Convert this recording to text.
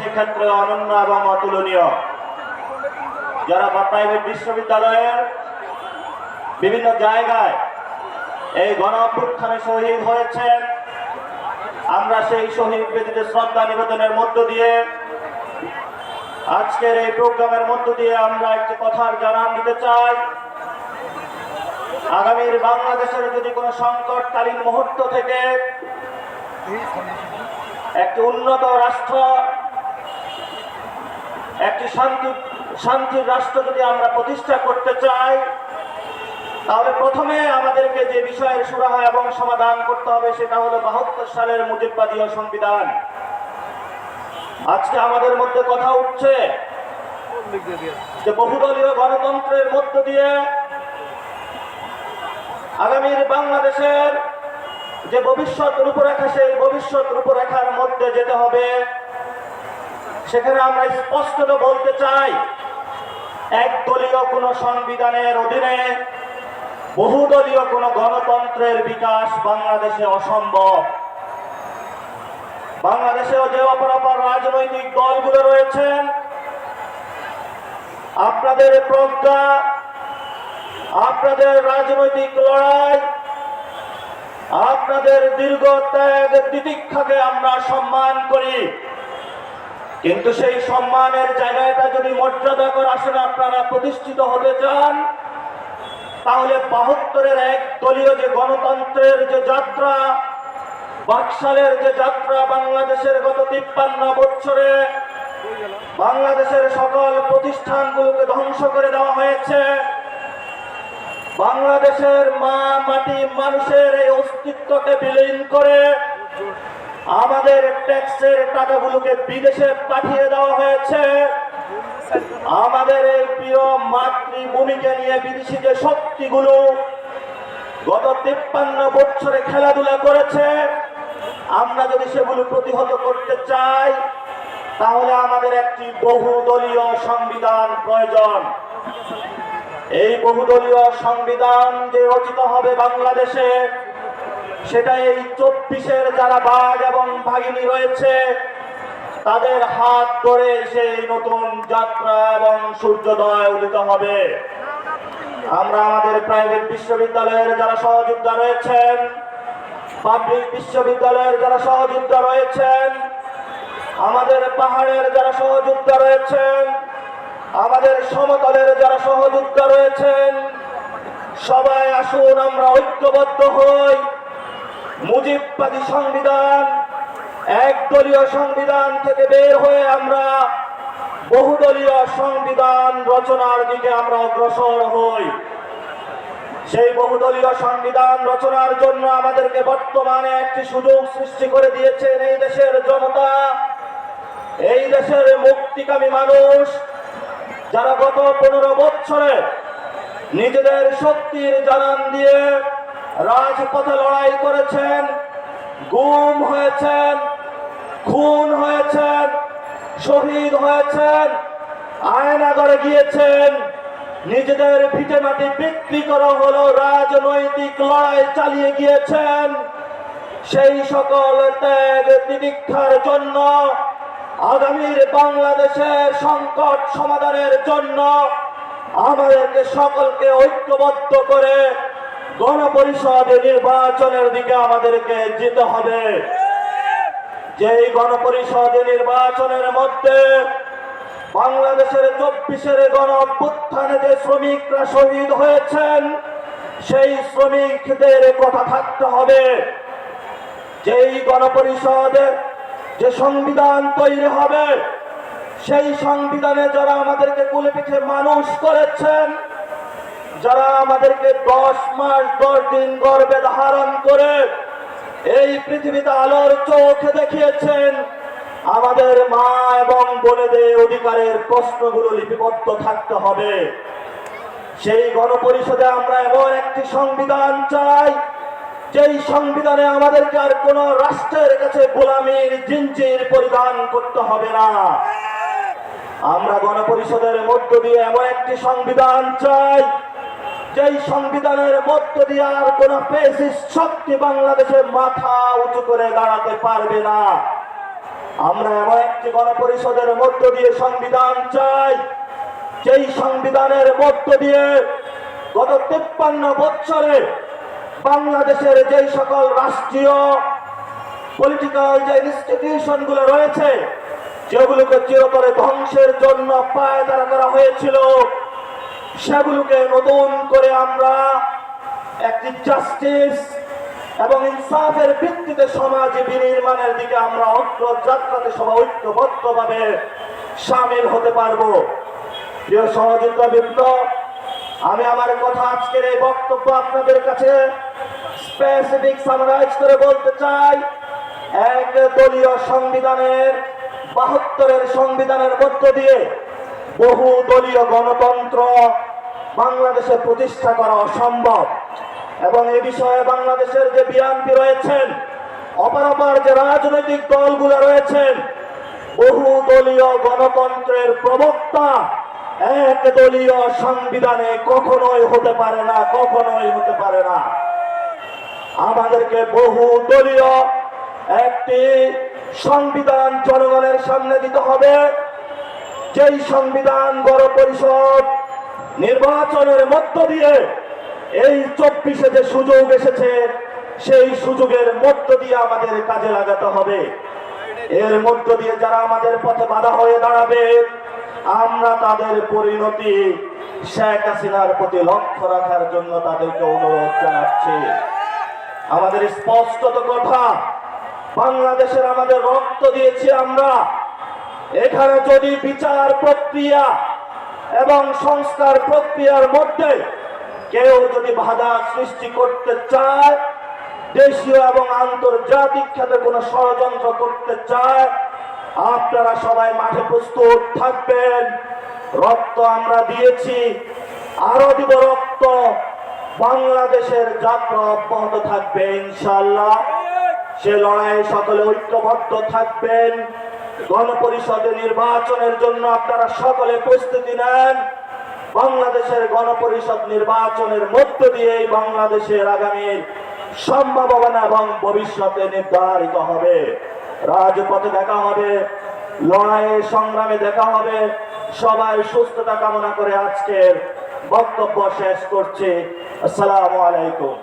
সেক্ষেত্রে অনন্য এবং অতুলনীয়। যারা প্রাইভেট বিশ্ববিদ্যালয়ের বিভিন্ন জায়গায় এই গণ অভ্যুত্থানে শহীদ হয়েছেন, আমরা সেই শহীদ ব্যক্তিদের শ্রদ্ধা নিবেদনের মধ্য দিয়ে আজকের এই প্রোগ্রামের মধ্য দিয়ে আমরা একটি কথার জানান দিতে চাই। আগামীর বাংলাদেশের যদি কোনো সংকটকালীন মুহূর্ত থেকে একটি উন্নত রাষ্ট্র একটি শান্তি শান্তির রাষ্ট্র যদি আমরা প্রতিষ্ঠা করতে চাই, তাহলে প্রথমে আমাদেরকে যে বিষয়ের সুরাহা এবং সমাধান করতে হবে, সেটা হলো বাহাত্তর সালের মুজিববাদীয় সংবিধান। আজকে আমাদের মধ্যে কথা উঠছে যে বহুদলীয় গণতন্ত্রের মধ্য দিয়ে আগামীর বাংলাদেশের যে ভবিষ্যৎ রূপরেখা, সেই ভবিষ্যৎ রূপরেখার মধ্যে যেতে হবে। সেখানে আমরা স্পষ্টত বলতে চাই, একদলীয় কোনো সংবিধানের অধীনে বহুদলীয় কোনো গণতন্ত্রের বিকাশ বাংলাদেশে অসম্ভব। বাংলাদেশেও যে অপর অপর রাজনৈতিক দলগুলো রয়েছেন, আপনাদের প্রজ্ঞা, আপনাদের রাজনৈতিক লড়াই, আপনাদের দীর্ঘ ত্যাগ তিতিক্ষাকে আমরা সম্মান করি। কিন্তু সেই সম্মানের জায়গাটা যদি মর্যাদা করে আসলে আপনারা প্রতিষ্ঠিত হতে চান, তাহলে বাহাত্তরের এক দলীয় যে গণতন্ত্রের যে যাত্রা, বাকশালের যে যাত্রা বাংলাদেশের গত তিপ্পান্ন বছরে বাংলাদেশের সকল প্রতিষ্ঠানগুলোকে ধ্বংস করে দেওয়া হয়েছে, বাংলাদেশের মা মাটি মানুষের এই অস্তিত্বকে বিলীন করে আমাদের ট্যাক্সের টাকাগুলোকে বিদেশে পাঠিয়ে দেওয়া হয়েছে। আমাদের এই প্রিয় মাতৃভূমিকে নিয়ে বিদেশি যে শক্তিগুলো গত তিপ্পান্ন বছরে খেলাধুলা করেছে, আমরা যদি সেগুলো প্রতিহত করতে চাই, তাহলে আমাদের একটি বহুদলীয় সংবিধান প্রয়োজন। এই বহুদলীয় সংবিধান যে রচিত হবে বাংলাদেশে সেটা এই চব্বিশের যারা বাঘ এবং ভাগিনী রয়েছে, তাদের হাত ধরে সেই নতুন যাত্রা এবং সূর্যোদয় উদিত হবে। আমরা আমাদের প্রাইভেট বিশ্ববিদ্যালয়ের যারা সহযোদ্ধা রয়েছেন পাবলিক বিশ্ববিদ্যালয়ের যারা সহযোদ্ধা রয়েছেন, আমাদের পাহাড়ের যারা সহযোদ্ধা রয়েছেন, আমাদের সমতলের যারা সহযোদ্ধা রয়েছেন, সবাই আসুন, আমরা ঐক্যবদ্ধ হই। মুজিববাদী সংবিধান, একদলীয় সংবিধান থেকে বের হয়ে আমরা বহুদলীয় সংবিধান রচনার দিকে আমরা অগ্রসর হই। সেই বহুদলীয় সংবিধান রচনার জন্য আমাদেরকে বর্তমানে একটি সুযোগ সৃষ্টি করে দিয়েছেন এই দেশের জনতা। এই দেশের মুক্তিকামী মানুষ, যারা গত পনেরো বছরে নিজেদের শক্তির জানান দিয়ে রাজপথে লড়াই করেছেন, গুম হয়েছেন, খুন হয়েছেন, শহীদ হয়েছেন, আয়নাগরে গিয়েছেন, নিজেদের ভিটে মাটি বিক্রি করা হলো, রাজনৈতিক লড়াই চালিয়ে গিয়েছেন। সেই সকল ত্যাগ তিতিক্ষার জন্য, আগামীর বাংলাদেশের সংকট সমাধানের জন্য, আমাদেরকে সকলকে ঐক্যবদ্ধ করে গণপরিষদ নির্বাচনের দিকে আমাদেরকে যেতে হবে। যেই গণপরিষদ নির্বাচনের মধ্যে বাংলাদেশের চব্বিশের গণ অভ্যুত্থানে যে শ্রমিকরা শহীদ হয়েছেন, সেই শ্রমিকদের কথা থাকতে হবে। যেই গণপরিষদে যে সংবিধান তৈরি হবে, সেই সংবিধানে যারা আমাদেরকে কুলে পিঠে মানুষ করেছেন যারা আমাদেরকে দশ মাস, দশ দিন গর্বে ধারণ করে এই পৃথিবীতে আলোর চোখে দেখিয়েছেন, আমাদের মা এবং বোনেদের অধিকারের প্রশ্নগুলো লিপিবদ্ধ থাকতে হবে। সেই গণপরিষদে আমরা এমন একটি সংবিধান চাই, যেই সংবিধানে আমাদেরকে আর কোন রাষ্ট্রের কাছে গোলামীর, জিঞ্জির পরিধান করতে হবে না। আমরা গণপরিষদের মধ্য দিয়ে এমন একটি সংবিধান চাই যেই সংবিধানের মধ্য দিয়ে আর কোন শক্তি বাংলাদেশের মাথা উঁচু করে দাঁড়াতে পারবে না। আমরা এমন একটি গণপরিষদের মধ্য দিয়ে সংবিধান চাই, যেই সংবিধানের মধ্য দিয়ে গত তিপ্পান্ন বছরে বাংলাদেশের যেই সকল রাষ্ট্রীয় পলিটিক্যাল যে ইনস্টিটিউশনগুলো রয়েছে, যেগুলোকে চিরতরে ধ্বংসের জন্য পায় তারা করা হয়েছিল সেগুলোকে নতুন করে আমরা একটি জাস্টিস এবং ইনসাফের ভিত্তিতে সমাজ বিনির্মাণের দিকে আমরা অগ্রযাত্রাতে সবাই ঐক্যবদ্ধভাবে সামিল হতে পারব। প্রিয় সহযোগিতা বিপ্লব আমি আমার কথা আজকের এই বক্তব্য আপনাদের কাছে স্পেসিফিক সামারাইজ করে বলতে চাই। এক দলীয় সংবিধানের বাহাত্তরের সংবিধানের মধ্য দিয়ে বহু দলীয় গণতন্ত্র বাংলাদেশে প্রতিষ্ঠা করা অসম্ভব। এবং এ বিষয়ে বাংলাদেশের যে বিএনপি রয়েছেন অপরাপর যে রাজনৈতিক দলগুলো রয়েছেন বহু দলীয় গণতন্ত্রের প্রবক্তা এক দলীয় সংবিধানে কখনোই হতে পারে না, কখনোই হতে পারে না। আমাদেরকে বহু দলীয় একটি সংবিধান জনগণের সামনে দিতে হবে। যেই সংবিধান গণ পরিষদ নির্বাচনের মধ্য দিয়ে এই চব্বিশে যে সুযোগ এসেছে, সেই সুযোগের মধ্য দিয়ে আমাদের কাজে লাগাতে হবে। এর মধ্য দিয়ে যারা আমাদের পথে বাধা হয়ে দাঁড়াবে, আমরা তাদের পরিণতি শেখ হাসিনার প্রতি লক্ষ্য রাখার জন্য তাদেরকে অনুরোধ জানাচ্ছি। আমাদের স্পষ্টত কথা, বাংলাদেশের আমাদের রক্ত দিয়েছি আমরা। এখানে যদি বিচার প্রক্রিয়া এবং সংস্কার প্রক্রিয়ার মধ্যে কেউ যদি বাধা সৃষ্টি করতে চায়, দেশীয় এবং আন্তর্জাতিক খাতে কোনো ষড়যন্ত্র করতে চায়, আপনারা সবাই মাঠে প্রস্তুত থাকবেন। রক্ত আমরা দিয়েছি। আরও দিব রক্ত বাংলাদেশের যাত্রা অব্যাহত থাকবে ইনশাল্লাহ সে লড়াইয়ে সকলে ঐক্যবদ্ধ থাকবেন। গণপরিষদে নির্বাচনের জন্য আপনারা সকলে প্রস্তুতি নেন। বাংলাদেশের গণপরিষদ নির্বাচনের মধ্য দিয়েই বাংলাদেশের আগামীর সম্ভাবনা এবং ভবিষ্যতে নির্ধারিত হবে। রাজপথে দেখা হবে, লড়াইয়ে সংগ্রামে দেখা হবে। সবাই সুস্থতা কামনা করে আজকের বক্তব্য শেষ করছে। আসসালামু আলাইকুম।